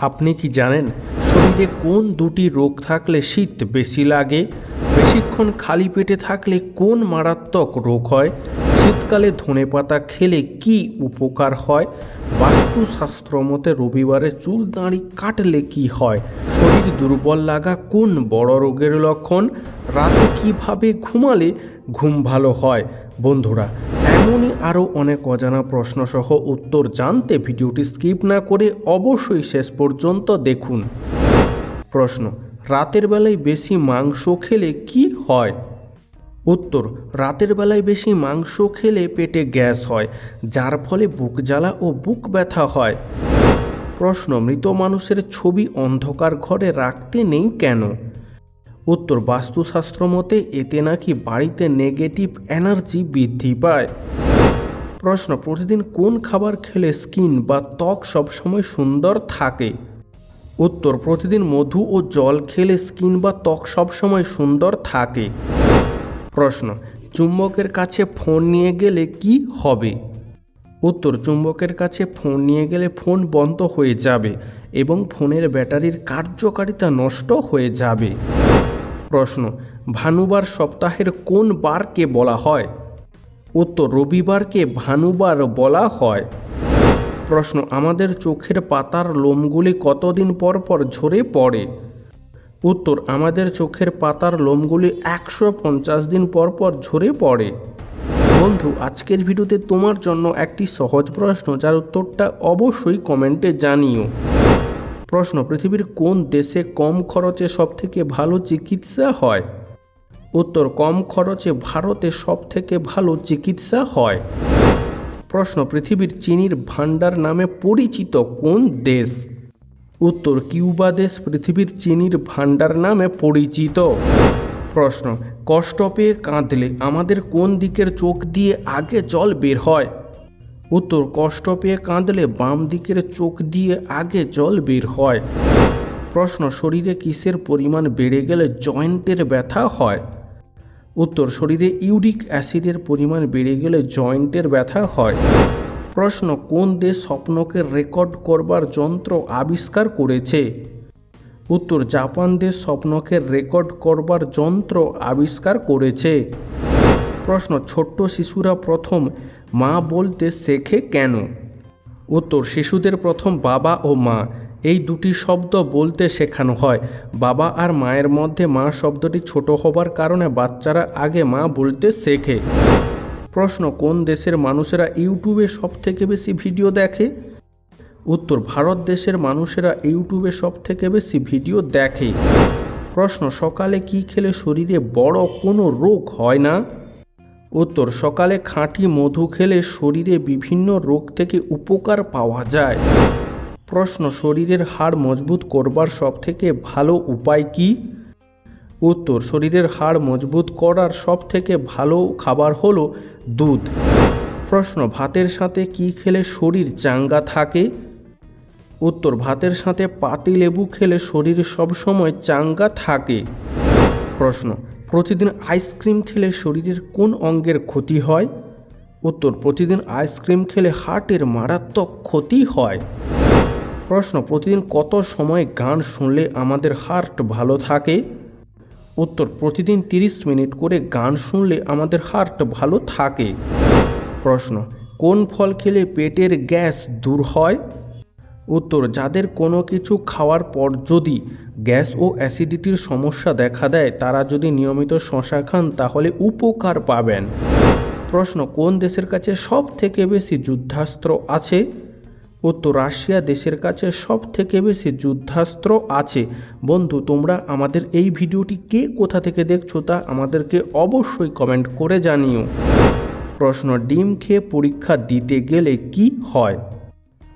আপনি কি জানেন শরীরে কোন দুটি রোগ থাকলে শীত বেশি লাগে? বেশিক্ষণ খালি পেটে থাকলে কোন মারাত্মক রোগ হয়? শীতকালে ধনেপাতা খেলে কি উপকার হয়? বাস্তুশাস্ত্র মতে রবিবারে চুল দাঁড়ি কাটলে কি হয়? শরীর দুর্বল লাগা কোন বড় রোগের লক্ষণ? রাতে কীভাবে ঘুমালে ঘুম ভালো হয়? বন্ধুরা এমনই আরও অনেক অজানা প্রশ্নসহ উত্তর জানতে ভিডিওটি স্কিপ না করে অবশ্যই শেষ পর্যন্ত দেখুন। প্রশ্ন, রাতের বেলায় বেশি মাংস খেলে কি হয়? উত্তর, রাতের বেলায় বেশি মাংস খেলে পেটে গ্যাস হয়, যার ফলে বুক জ্বালা ও বুক ব্যথা হয়। প্রশ্ন, মৃত মানুষের ছবি অন্ধকার ঘরে রাখতে নেই কেন? উত্তর বাস্তুশাস্ত্র মতে, এতে নাকি বাড়িতে নেগেটিভ এনার্জি বৃদ্ধি পায়। প্রশ্ন, প্রতিদিন কোন খাবার খেলে স্কিন বা ত্বক সবসময় সুন্দর থাকে? উত্তর, প্রতিদিন মধু ও জল খেলে স্কিন বা ত্বক সবসময় সুন্দর থাকে। প্রশ্ন, চুম্বকের কাছে ফোন নিয়ে গেলে কি হবে? উত্তর, চুম্বকের কাছে ফোন নিয়ে গেলে ফোন বন্ধ হয়ে যাবে এবং ফোনের ব্যাটারির কার্যকারিতা নষ্ট হয়ে যাবে। প্রশ্ন, ভানুবার সপ্তাহের কোন বারকে বলা হয়? উত্তর, রবিবারকে ভানুবার বলা হয়। প্রশ্ন, আমাদের চোখের পাতার লোমগুলি কতদিন পর পর ঝরে পড়ে? উত্তর, আমাদের চোখের পাতার লোমগুলি একশো পঞ্চাশ দিন পর পর ঝরে পড়ে। বন্ধু, আজকের ভিডিওতে তোমার জন্য একটি সহজ প্রশ্ন, যার উত্তরটা অবশ্যই কমেন্টে জানিও। প্রশ্ন, পৃথিবীর কোন দেশে কম খরচে সবথেকে ভালো চিকিৎসা হয়? উত্তর, কম খরচে ভারতে সবথেকে ভালো চিকিৎসা হয়। প্রশ্ন, পৃথিবীর চিনির ভাণ্ডার নামে পরিচিত কোন দেশ? উত্তর, কিউবা দেশ পৃথিবীর চিনির ভাণ্ডার নামে পরিচিত। প্রশ্ন, কষ্ট পেয়ে কাঁদলে আমাদের কোন দিকের চোখ দিয়ে আগে জল বের হয়? উত্তর কষ্ট পেয়ে কাঁদলে বাম দিকের চোখ দিয়ে আগে জল বের হয়। প্রশ্ন, শরীরে কিসের পরিমাণ বেড়ে গেলে জয়েন্টের ব্যথা হয়? উত্তর, শরীরে ইউরিক অ্যাসিডের পরিমাণ বেড়ে গেলে জয়েন্টের ব্যথা হয়। প্রশ্ন, কোন দেশ স্বপ্নকে রেকর্ড করবার যন্ত্র আবিষ্কার করেছে? উত্তর, জাপান দেশ স্বপ্নকে রেকর্ড করবার যন্ত্র আবিষ্কার করেছে। প্রশ্ন, ছোট্ট শিশুরা প্রথম মা বলতে শেখে কেন? উত্তর, শিশুদের প্রথম বাবা ও মা। এই দুটি শব্দ বলতে শেখানো হয়। বাবা আর মায়ের মধ্যে মা শব্দটি ছোট হবার কারণে বাচ্চারা আগে মা বলতে শেখে। প্রশ্ন, কোন দেশের মানুষেরা ইউটিউবে সব থেকে বেশি ভিডিও দেখে? উত্তর, ভারত দেশের মানুষেরা ইউটিউবে সব থেকে বেশি ভিডিও দেখে। প্রশ্ন, সকালে কি খেলে শরীরে বড় কোনো রোগ হয় না? উত্তর, সকালে খাঁটি মধু খেলে শরীরে বিভিন্ন রোগ থেকে উপকার পাওয়া যায়। প্রশ্ন, শরীরের হাড় মজবুত করবার সবথেকে ভালো উপায় কি? উত্তর, শরীরের হাড় মজবুত করার সবথেকে ভালো খাবার হলো দুধ। প্রশ্ন, ভাতের সাথে কি খেলে শরীর চাঙ্গা থাকে? উত্তর, ভাতের সাথে পাতি লেবু খেলে শরীর সবসময় চাঙ্গা থাকে। প্রশ্ন, প্রতিদিন আইসক্রিম খেলে শরীরের কোন অঙ্গের ক্ষতি হয়? উত্তর, প্রতিদিন আইসক্রিম খেলে হার্টের মারাত্মক ক্ষতি হয়। প্রশ্ন, প্রতিদিন কত সময় গান শুনলে আমাদের হার্ট ভালো থাকে? উত্তর, প্রতিদিন তিরিশ মিনিট করে গান শুনলে আমাদের হার্ট ভালো থাকে। প্রশ্ন, কোন ফল খেলে পেটের গ্যাস দূর হয়? উত্তর, যাদের কোনো কিছু খাওয়ার পর যদি গ্যাস ও অ্যাসিডিটির সমস্যা দেখা দেয়, তারা যদি নিয়মিত শশা খান, তাহলে উপকার পাবেন। প্রশ্ন, কোন দেশের কাছে সব থেকে বেশি যুদ্ধাস্ত্র আছে? উত্তর, রাশিয়া দেশের কাছে সব থেকে বেশি যুদ্ধাস্ত্র আছে। বন্ধু, তোমরা আমাদের এই ভিডিওটি কে কোথা থেকে দেখছ তা আমাদেরকে অবশ্যই কমেন্ট করে জানিও। প্রশ্ন, ডিম খেয়ে পরীক্ষা দিতে গেলে কি হয়?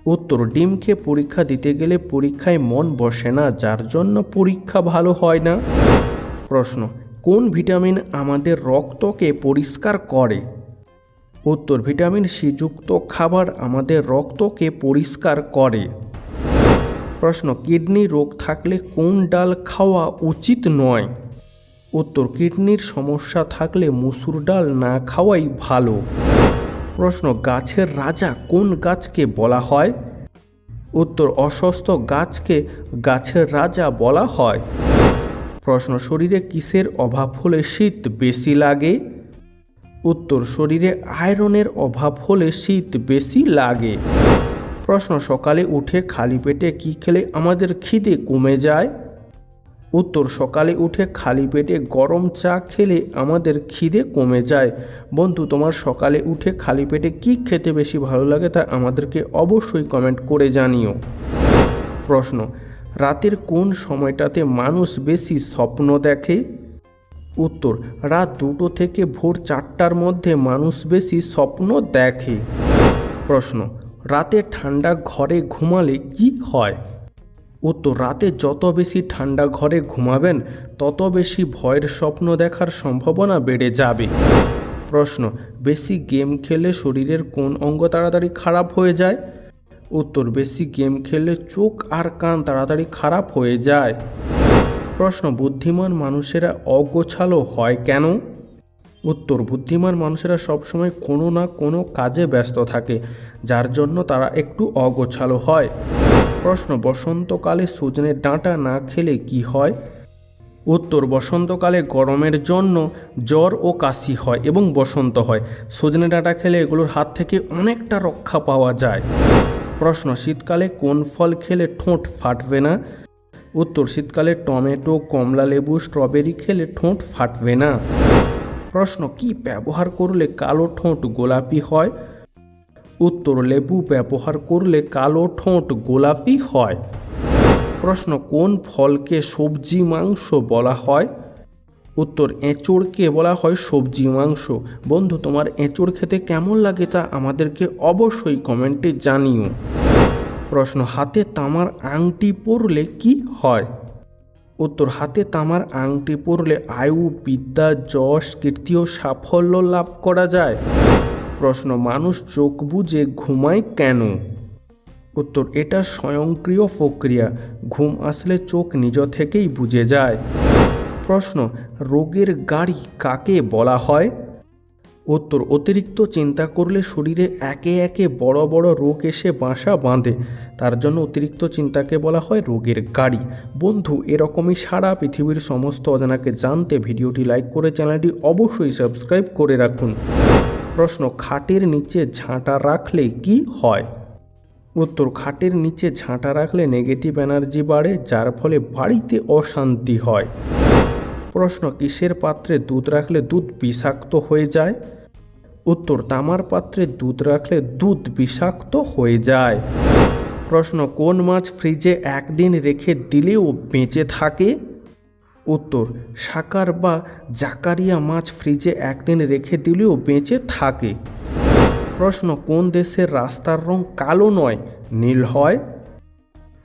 উত্তর ডিম খেয়ে পরীক্ষা দিতে গেলে পরীক্ষায় মন বসে না, যার জন্য পরীক্ষা ভালো হয় না? প্রশ্ন, কোন ভিটামিন আমাদের রক্তকে পরিষ্কার করে? উত্তর, ভিটামিন সি যুক্ত খাবার আমাদের রক্তকে পরিষ্কার করে। প্রশ্ন, কিডনি রোগ থাকলে কোন ডাল খাওয়া উচিত নয়? উত্তর, কিডনির সমস্যা থাকলে মুসুর ডাল না খাওয়াই ভালো। প্রশ্ন, গাছের রাজা কোন গাছকে বলা হয়? উত্তর, অসুস্থ গাছকে গাছের রাজা বলা হয়। প্রশ্ন, শরীরে কিসের অভাব হলে শীত বেশি লাগে? উত্তর, শরীরে আয়রনের অভাব হলে শীত বেশি লাগে। প্রশ্ন, সকালে উঠে খালি পেটে কি খেলে আমাদের খিদে কমে যায়? উত্তর সকালে উঠে খালি পেটে গরম চা খেলে আমাদের খিদে কমে যায়। বন্ধু, তোমার সকালে উঠে খালি পেটে কি খেতে বেশি ভালো লাগে তা আমাদেরকে অবশ্যই কমেন্ট করে জানিও। প্রশ্ন, রাতের কোন সময়টাতে মানুষ বেশি স্বপ্ন দেখে? উত্তর, রাত দুটো থেকে ভোর চারটার মধ্যে মানুষ বেশি স্বপ্ন দেখে। প্রশ্ন, রাতে ঠান্ডা ঘরে ঘুমালে কি হয়? উত্তর রাতে যত বেশি ঠান্ডা ঘরে ঘুমাবেন, তত বেশি ভয়ের স্বপ্ন দেখার সম্ভাবনা বেড়ে যাবে। প্রশ্ন, বেশি গেম খেলে শরীরের কোন অঙ্গ তাড়াতাড়ি খারাপ হয়ে যায়? উত্তর, বেশি গেম খেলে চোখ আর কান তাড়াতাড়ি খারাপ হয়ে যায়। প্রশ্ন, বুদ্ধিমান মানুষেরা অগোছালো হয় কেন? উত্তর, বুদ্ধিমান মানুষেরা সবসময় কোনো না কোনো কাজে ব্যস্ত থাকে, যার জন্য তারা একটু অগোছালো হয়। প্রশ্ন, বসন্তকালে সজনের ডাঁটা না খেলে কি হয়? উত্তর, বসন্তকালে গরমের জন্য জ্বর ও কাশি হয় এবং বসন্ত হয়। সজনে ডাঁটা খেলে এগুলোর হাত থেকে অনেকটা রক্ষা পাওয়া যায়। প্রশ্ন, শীতকালে কোন ফল খেলে ঠোঁট ফাটবে না? উত্তর, শীতকালে টমেটো কমলা লেবু স্ট্রবেরি খেলে ঠোঁট ফাটবে না। প্রশ্ন, কি ব্যবহার করলে কালো ঠোঁট গোলাপি হয়? উত্তর, লেবু ব্যবহার করলে কালো ঠোঁট গোলাপি হয়। প্রশ্ন, কোন ফলকে সবজি মাংস বলা হয়? উত্তর, এঁচড়কে বলা হয় সবজি মাংস। বন্ধু, তোমার এঁচড় খেতে কেমন লাগে তা আমাদেরকে অবশ্যই কমেন্টে জানিও। প্রশ্ন, হাতে তামার আংটি পরলে কি হয়? উত্তর, হাতে তামার আংটি পরলে আয়ু, বিদ্যা, যশ, কীর্তি ও সাফল্য লাভ করা যায়। প্রশ্ন, মানুষ চোখ বুঝে ঘুমায় কেন? উত্তর, এটা স্বয়ংক্রিয় প্রক্রিয়া। ঘুম আসলে চোখ নিজ থেকেই বুঝে যায়। প্রশ্ন, রোগের গাড়ি কাকে বলা হয়? উত্তর অতিরিক্ত চিন্তা করলে শরীরে একে একে বড় বড় রোগ এসে বাসা বাঁধে। তার জন্য অতিরিক্ত চিন্তাকে বলা হয় রোগের গাড়ি। বন্ধু, এরকমই সারা পৃথিবীর সমস্ত অজানাকে জানতে ভিডিওটি লাইক করে চ্যানেলটি অবশ্যই সাবস্ক্রাইব করে রাখুন। প্রশ্ন, খাটের নিচে ঝাঁটা রাখলে কি হয়? উত্তর, খাটের নিচে ঝাঁটা রাখলে নেগেটিভ এনার্জি বাড়ে, যার ফলে বাড়িতে অশান্তি হয়। প্রশ্ন, কিসের পাত্রে দুধ রাখলে দুধ বিষাক্ত হয়ে যায়? উত্তর, তামার পাত্রে দুধ রাখলে দুধ বিষাক্ত হয়ে যায়। প্রশ্ন, কোন মাছ ফ্রিজে একদিন রেখে দিলেও বেঁচে থাকে? উত্তর সাকার বা জাকারিয়া মাছ ফ্রিজে একদিন রেখে দিলেও বেঁচে থাকে। প্রশ্ন, কোন দেশের রাস্তার রং কালো নয়, নীল হয়?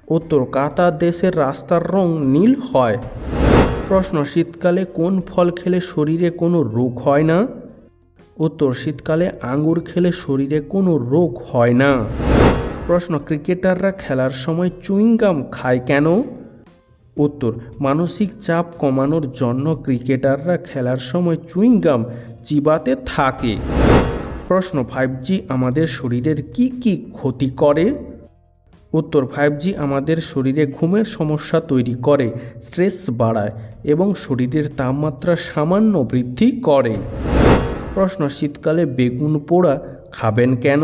উত্তর, কাতার দেশের রাস্তার রং নীল হয়। প্রশ্ন, শীতকালে কোন ফল খেলে শরীরে কোনো রোগ হয় না? উত্তর, শীতকালে আঙ্গুর খেলে শরীরে কোনো রোগ হয় না। প্রশ্ন, ক্রিকেটাররা খেলার সময় চুইংগাম খায় কেন? উত্তর, মানসিক চাপ কমানোর জন্য ক্রিকেটাররা খেলার সময় চুইংগাম চিবাতে থাকে। প্রশ্ন ফাইভ জি আমাদের শরীরের কি কি ক্ষতি করে? উত্তর ফাইভ জি আমাদের শরীরে ঘুমের সমস্যা তৈরি করে, স্ট্রেস বাড়ায়। এবং শরীরের তাপমাত্রা সামান্য বৃদ্ধি করে। প্রশ্ন, শীতকালে বেগুন পোড়া খাবেন কেন?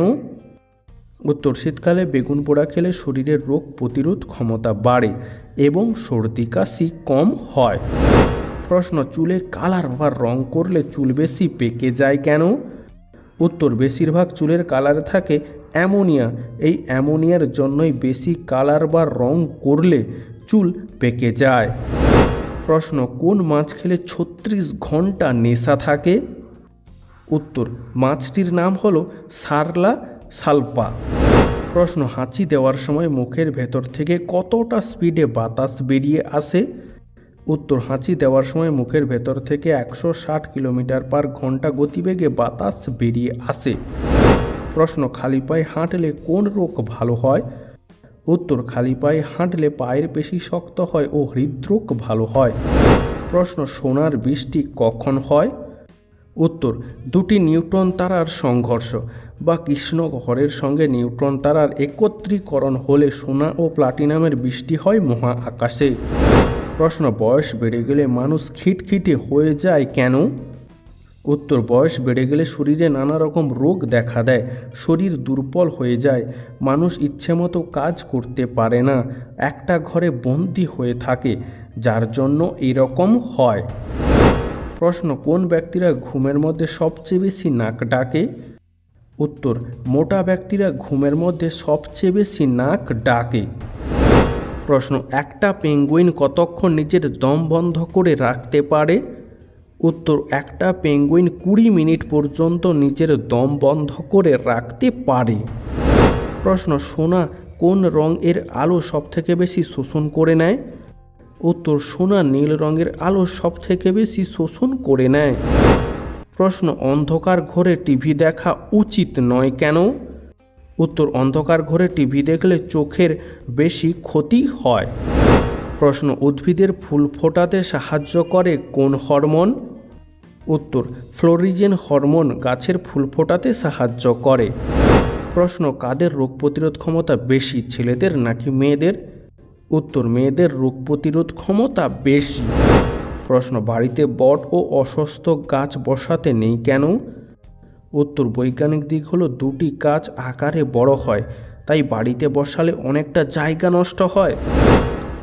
উত্তর, শীতকালে বেগুন পোড়া খেলে শরীরের রোগ প্রতিরোধ ক্ষমতা বাড়ে এবং সর্দি কাশি কম হয়। প্রশ্ন, চুলে কালার বা রং করলে চুল বেশি পেকে যায় কেন? উত্তর, বেশিরভাগ চুলের কালারে থাকে অ্যামোনিয়া। এই অ্যামোনিয়ার জন্যই বেশি কালার বা রং করলে চুল পেকে যায়। প্রশ্ন, কোন মাছ খেলে ছত্রিশ ঘণ্টা নেশা থাকে? উত্তর, মাছটির নাম হলো সারলা সালফা। প্রশ্ন, হাঁচি দেওয়ার সময় মুখের ভেতর থেকে কতটা স্পিডে বাতাস বেরিয়ে আসে? উত্তর, হাঁচি দেওয়ার সময় মুখের ভেতর থেকে একশো ষাট কিলোমিটার পার ঘণ্টা গতিবেগে বাতাস বেরিয়ে আসে। প্রশ্ন, খালি পায়ে হাঁটলে কোন রোগ ভালো হয়? উত্তর খালি পায়ে হাঁটলে পায়ের পেশি শক্ত হয় ও হৃদরোগ ভালো হয়। প্রশ্ন, সোনার বৃষ্টি কখন হয়? উত্তর, দুটি নিউট্রন তারার সংঘর্ষ বা কৃষ্ণ ঘরের সঙ্গে নিউট্রন তারার একত্রীকরণ হলে সোনা ও প্লাটিনামের বৃষ্টি হয় মহা আকাশে। প্রশ্ন, বয়স বেড়ে গেলে মানুষ খিটখিটে হয়ে যায় কেন? উত্তর বয়স বেড়ে গেলে শরীরে নানা রকম রোগ দেখা দেয়, শরীর দুর্বল হয়ে যায়, মানুষ ইচ্ছেমতো কাজ করতে পারে না, একটা ঘরে বন্দি হয়ে থাকে, যার জন্য এরকম হয়। প্রশ্ন, কোন ব্যক্তিরা ঘুমের মধ্যে সবচেয়ে বেশি নাক ডাকে? উত্তর, মোটা ব্যক্তিরা ঘুমের মধ্যে সবচেয়ে বেশি নাক ডাকে। প্রশ্ন, একটা পেঙ্গুইন কতক্ষণ নিজের দম বন্ধ করে রাখতে পারে? উত্তর, একটা পেঙ্গুইন কুড়ি মিনিট পর্যন্ত নিজের দম বন্ধ করে রাখতে পারে। প্রশ্ন, সোনা কোন রং এর আলো সবথেকে বেশি শোষণ করে নেয়? উত্তর, সোনা নীল রঙের আলো সবথেকে বেশি শোষণ করে নেয়। প্রশ্ন, অন্ধকার ঘরে টিভি দেখা উচিত নয় কেন? উত্তর, অন্ধকার ঘরে টিভি দেখলে চোখের বেশি ক্ষতি হয়। প্রশ্ন, উদ্ভিদের ফুল ফোটাতে সাহায্য করে কোন হরমোন? উত্তর, ফ্লোরিজেন হরমোন গাছের ফুল ফোটাতে সাহায্য করে। প্রশ্ন, কাদের রোগ প্রতিরোধ ক্ষমতা বেশি, ছেলেদের নাকি মেয়েদের? উত্তর, মেয়েদের রোগ প্রতিরোধ ক্ষমতা বেশি। প্রশ্ন, বাড়িতে বট ও অসুস্থ গাছ বসাতে নেই কেন? উত্তর, বৈজ্ঞানিক দিক হলো দুটি গাছ আকারে বড় হয়, তাই বাড়িতে বসালে অনেকটা জায়গা নষ্ট হয়।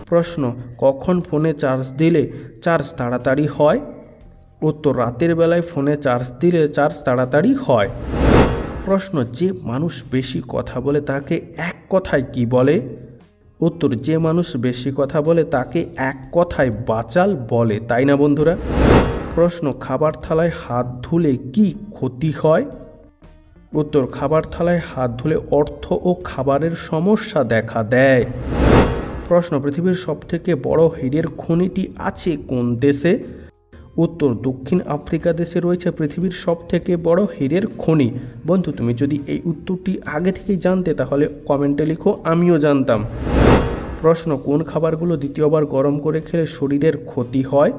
প্রশ্ন, কখন ফোনে চার্জ দিলে চার্জ তাড়াতাড়ি হয়? উত্তর রাতের বেলায় ফোনে চার্জ দিলে চার্জ তাড়াতাড়ি হয়। প্রশ্ন, যে মানুষ বেশি কথা বলে তাকে এক কথায় কি বলে? উত্তর, যে মানুষ বেশি কথা বলে তাকে এক কথায় বাচাল বলে, তাই না বন্ধুরা? প্রশ্ন, খাবার থালায় হাত ধুলে কি ক্ষতি হয়? উত্তর, খাবার থালায় হাত ধুলে অর্থ ও খাবারের সমস্যা দেখা দেয়। প্রশ্ন, পৃথিবীর সবথেকে বড় হীরের খনিটি আছে কোন দেশে? উত্তর দক্ষিণ আফ্রিকা দেশে রয়েছে পৃথিবীর সব থেকে বড় হীরের খনি। বন্ধু, তুমি যদি এই উত্তরটি আগে থেকেই জানতে, তাহলে কমেন্টে লিখো, আমিও জানতাম। প্রশ্ন, কোন খাবারগুলো দ্বিতীয়বার গরম করে খেলে শরীরের ক্ষতি হয়?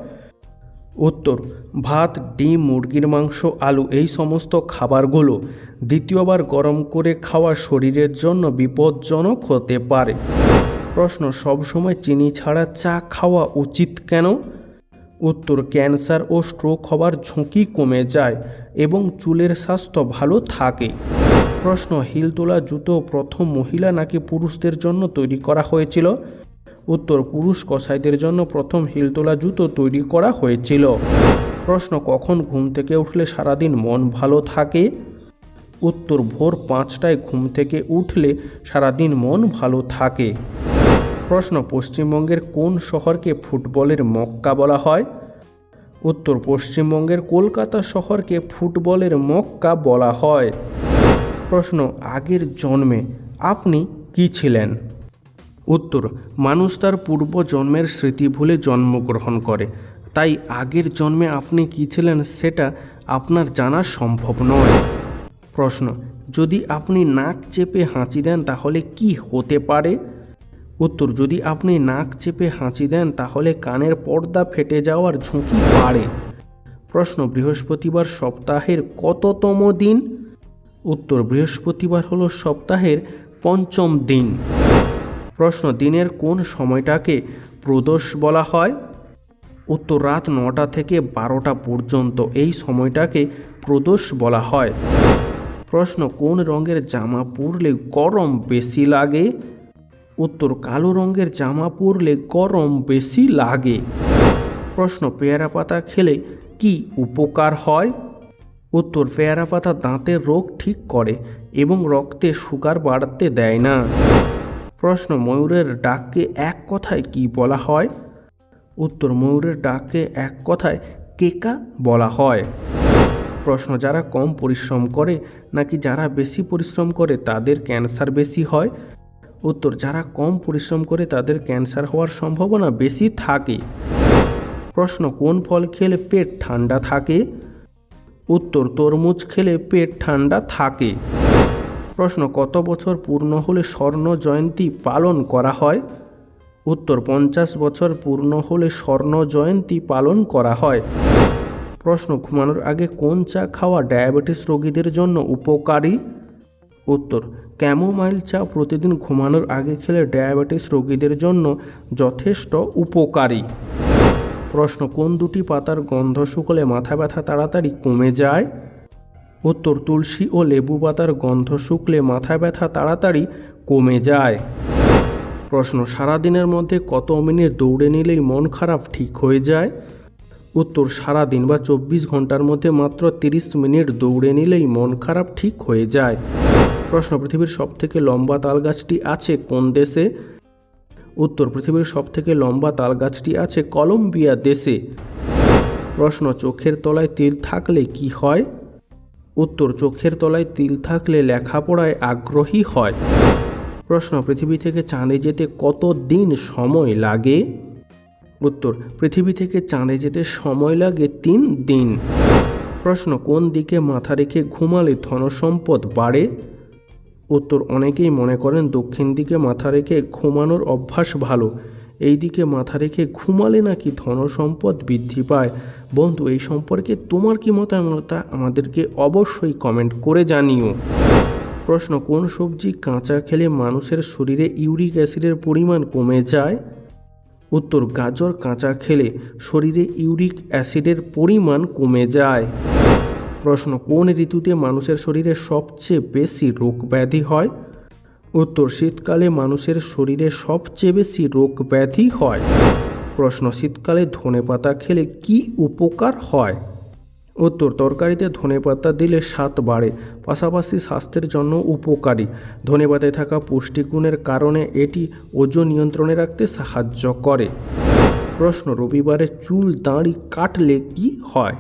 উত্তর, ভাত, ডিম, মুরগির মাংস, আলু, এই সমস্ত খাবারগুলো দ্বিতীয়বার গরম করে খাওয়া শরীরের জন্য বিপজ্জনক হতে পারে। প্রশ্ন, সবসময় চিনি ছাড়া চা খাওয়া উচিত কেন? উত্তর, ক্যান্সার ও স্ট্রোক হওয়ার ঝুঁকি কমে যায় এবং চুলের স্বাস্থ্য ভালো থাকে। প্রশ্ন হিল তোলা জুতো প্রথম মহিলা নাকি পুরুষদের জন্য তৈরি করা হয়েছিল? উত্তর, পুরুষ কসাইদের জন্য প্রথম হিল তোলা জুতো তৈরি করা হয়েছিল। প্রশ্ন, কখন ঘুম থেকে উঠলে সারাদিন মন ভালো থাকে? উত্তর, ভোর পাঁচটায় ঘুম থেকে উঠলে সারাদিন মন ভালো থাকে। প্রশ্ন, পশ্চিমবঙ্গের কোন শহরকে ফুটবলের মক্কা বলা হয়? উত্তর, পশ্চিমবঙ্গের কলকাতা শহরকে ফুটবলের মক্কা বলা হয়। প্রশ্ন, আগের জন্মে আপনি কি ছিলেন? উত্তর, মানুষ তার পূর্ব জন্মের স্মৃতি ভুলে জন্মগ্রহণ করে। তাই আগের জন্মে আপনি কী ছিলেন সেটা আপনার জানা সম্ভব নয়। প্রশ্ন, যদি আপনি নাক চেপে হাঁচি দেন তাহলে কি হতে পারে? উত্তর, যদি আপনি নাক চেপে হাঁচি দেন, তাহলে কানের পর্দা ফেটে যাওয়ার ঝুঁকি বাড়ে। প্রশ্ন, বৃহস্পতিবার সপ্তাহের কততম দিন? উত্তর, বৃহস্পতিবার হলো সপ্তাহের পঞ্চম দিন। প্রশ্ন, দিনের কোন সময়টাকে প্রদোষ বলা হয়? উত্তর, রাত নটা থেকে বারোটা পর্যন্ত এই সময়টাকে প্রদোষ বলা হয়। প্রশ্ন, কোন রঙের জামা পরলে গরম বেশি লাগে? উত্তর কালো রঙের জামা পরলে গরম বেশি লাগে। প্রশ্ন, পেয়ারা পাতা খেলে কি উপকার হয়? উত্তর, পেয়ারা পাতা দাঁতের রোগ ঠিক করে এবং রক্তে সুগার বাড়তে দেয় না। প্রশ্ন, ময়ূরের ডাককে এক কথায় কি বলা হয়? উত্তর, ময়ূরের ডাককে এক কথায় কেকা বলা হয়। প্রশ্ন, যারা কম পরিশ্রম করে নাকি যারা বেশি পরিশ্রম করে তাদের ক্যান্সার বেশি হয়? উত্তর, যারা কম পরিশ্রম করে তাদের ক্যান্সার হওয়ার সম্ভাবনা বেশি থাকে। প্রশ্ন, কোন ফল খেলে পেট ঠান্ডা থাকে? উত্তর, তরমুজ খেলে পেট ঠান্ডা থাকে। প্রশ্ন, কত বছর পূর্ণ হলে স্বর্ণ জয়ন্তী পালন করা হয়? উত্তর, পঞ্চাশ বছর পূর্ণ হলে স্বর্ণ জয়ন্তী পালন করা হয়। প্রশ্ন, ঘুমানোর আগে কোন চা খাওয়া ডায়াবেটিস রোগীদের জন্য উপকারী? উত্তর ক্যামোমাইল চা প্রতিদিন ঘুমানোর আগে খেলে ডায়াবেটিস রোগীদের জন্য যথেষ্ট উপকারী। প্রশ্ন, কোন দুটি পাতার গন্ধ শুকলে মাথা ব্যথা তাড়াতাড়ি কমে যায়? উত্তর, তুলসী ও লেবু পাতার গন্ধ শুকলে মাথা ব্যথা তাড়াতাড়ি কমে যায়। প্রশ্ন, সারাদিনের মধ্যে কত মিনিট দৌড়ে নিলেই মন খারাপ ঠিক হয়ে যায়? উত্তর, সারাদিন বা চব্বিশ ঘণ্টার মধ্যে মাত্র তিরিশ মিনিট দৌড়ে নিলেই মন খারাপ ঠিক হয়ে যায়। প্রশ্ন, পৃথিবীর সবথেকে লম্বা তাল গাছটি আছে কোন দেশে? উত্তর, পৃথিবীর সবথেকে লম্বা তাল গাছটি আছে কলম্বিয়া দেশে। প্রশ্ন, চোখের তলায় তিল থাকলে কি হয়? উত্তর, চোখের তলায় তিল থাকলে লেখাপড়ায় আগ্রহী হয়। প্রশ্ন, পৃথিবী থেকে চাঁদে যেতে কত দিন সময় লাগে? উত্তর, পৃথিবী থেকে চাঁদে যেতে সময় লাগে তিন দিন। প্রশ্ন, কোন দিকে মাথা রেখে ঘুমালে ধনসম্পদ বাড়ে? উত্তর অনেকেই মনে করেন দক্ষিণ দিকে মাথা রেখে ঘুমানোর অভ্যাস ভালো। এই দিকে মাথা রেখে ঘুমালে নাকি ধনসম্পদ বৃদ্ধি পায়। বন্ধু, এই সম্পর্কে তোমার কি মতামত আমাদেরকে অবশ্যই কমেন্ট করে জানিও। প্রশ্ন, কোন সবজি কাঁচা খেলে মানুষের শরীরে ইউরিক অ্যাসিডের পরিমাণ কমে যায়? উত্তর, গাজর কাঁচা খেলে শরীরে ইউরিক অ্যাসিডের পরিমাণ কমে যায়। প্রশ্ন, কোন ঋতুতে মানুষের শরীরে সবচেয়ে বেশি রোগ ব্যাধি হয়? উত্তর, শীতকালে মানুষের শরীরে সবচেয়ে বেশি রোগ ব্যাধি হয়। প্রশ্ন, শীতকালে ধনেপাতা খেলে কি উপকার হয়? উত্তর, তরকারিতে ধনেপাতা দিলে স্বাদ বাড়ে, পাশাপাশি স্বাস্থ্যের জন্য উপকারী। ধনেপাতায় থাকা পুষ্টিগুণের কারণে এটি ওজন নিয়ন্ত্রণে রাখতে সাহায্য করে। প্রশ্ন, রবিবারে চুল দাঁড়ি কাটলে কি হয়?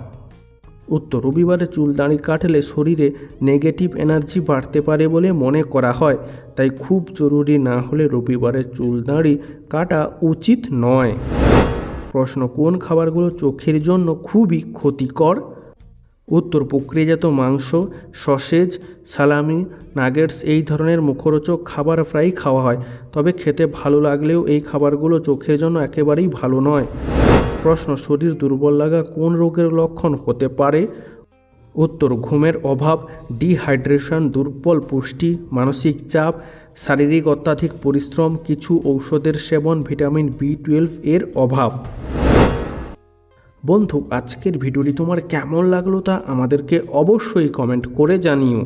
উত্তর, রবিবারে চুল দাঁড়ি কাটলে শরীরে নেগেটিভ এনার্জি বাড়তে পারে বলে মনে করা হয়। তাই খুব জরুরি না হলে রবিবারে চুল দাঁড়ি কাটা উচিত নয়। প্রশ্ন, কোন খাবারগুলো চোখের জন্য খুবই ক্ষতিকর? উত্তর, প্রক্রিয়াজাত মাংস, সসেজ, সালামি, নাগেটস এই ধরনের মুখরোচক খাবার প্রায়ই খাওয়া হয়। তবে খেতে ভালো লাগলেও এই খাবারগুলো চোখের জন্য একেবারেই ভালো নয়। প্রশ্ন, শরীর দুর্বল লাগা কোন রোগের লক্ষণ হতে পারে? উত্তর, ঘুমের অভাব, ডিহাইড্রেশন, দুর্বল পুষ্টি, মানসিক চাপ, শারীরিক অত্যাধিক পরিশ্রম, কিছু ঔষধের সেবন, ভিটামিন বি টুয়েলভ এর অভাব। বন্ধু, আজকের ভিডিওটি তোমার কেমন লাগল তা আমাদেরকে অবশ্যই কমেন্ট করে জানিও।